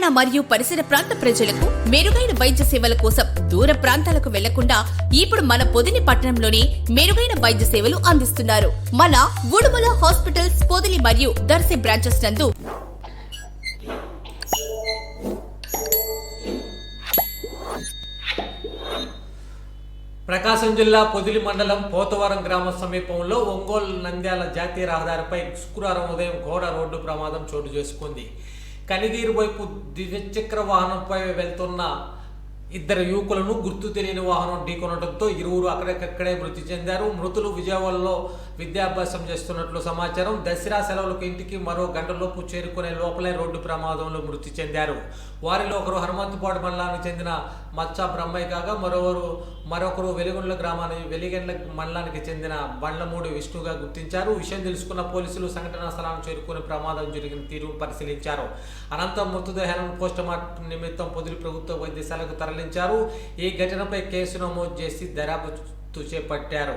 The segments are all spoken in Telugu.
తెలంగాణ మరియు పరిసర ప్రాంత ప్రజలకు మెరుగైన వైద్య సేవల కోసం దూర ప్రాంతాలకు వెళ్ళకుండా ఇప్పుడు మన పొదిని పట్టణంలోనే మెరుగైన వైద్య సేవలు అందిస్తున్నారు. మన ఉడుమల హాస్పిటల్స్ పొదిలి మరియు దర్శి బ్రాంచెస్ నందు ప్రకాశం జిల్లా పొదిలి మండలం పోతవరం గ్రామ సమీపంలో ఒంగోలు నంద్యాల జాతీయ రహదారిపై శుక్రవారం ఉదయం ఘోర రోడ్డు ప్రమాదం చోటు చేసుకుంది. కనిగీరు వైపు ద్విచక్ర వాహనంపై వెళ్తున్న ఇద్దరు యువకులను గుర్తు తెలియని వాహనం ఢీకొనడంతో ఇరువురు అక్కడికక్కడే మృతి చెందారు. మృతులు విజయవాడలో విద్యాభ్యాసం చేస్తున్నట్లు సమాచారం. దసరా సెలవులకు ఇంటికి మరో గంటలోపు చేరుకునే లోపలే రోడ్డు ప్రమాదంలో మృతి చెందారు. వారిలో ఒకరు హనుమంతుపాడు మండలానికి చెందిన మచ్చా బ్రహ్మయ్య కాగా మరొకరు మరొకరు వెలిగొండ్ల గ్రామానికి వెలిగండ్ల మండలానికి చెందిన బండ్లమూడి విష్ణుగా గుర్తించారు. విషయం తెలుసుకున్న పోలీసులు సంఘటనా స్థలానికి చేరుకుని ప్రమాదం జరిగిన తీరు పరిశీలించారు. అనంతరం మృతదేహాలను పోస్టుమార్టం నిమిత్తం పొదిలి ప్రభుత్వ వైద్యశాలకు తరలి తరలించారు ఈ ఘటనపై కేసు నమోదు చేసి దర్యాప్తు చేపట్టారు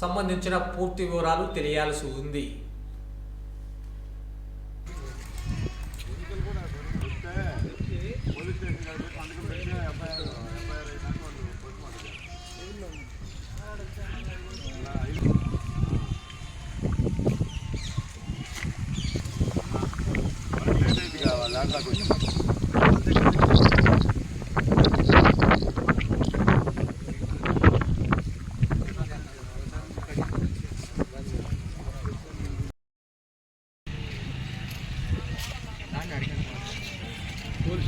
సంబంధించిన పూర్తి వివరాలు తెలియాల్సి ఉంది Gracias.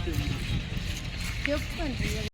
100 분.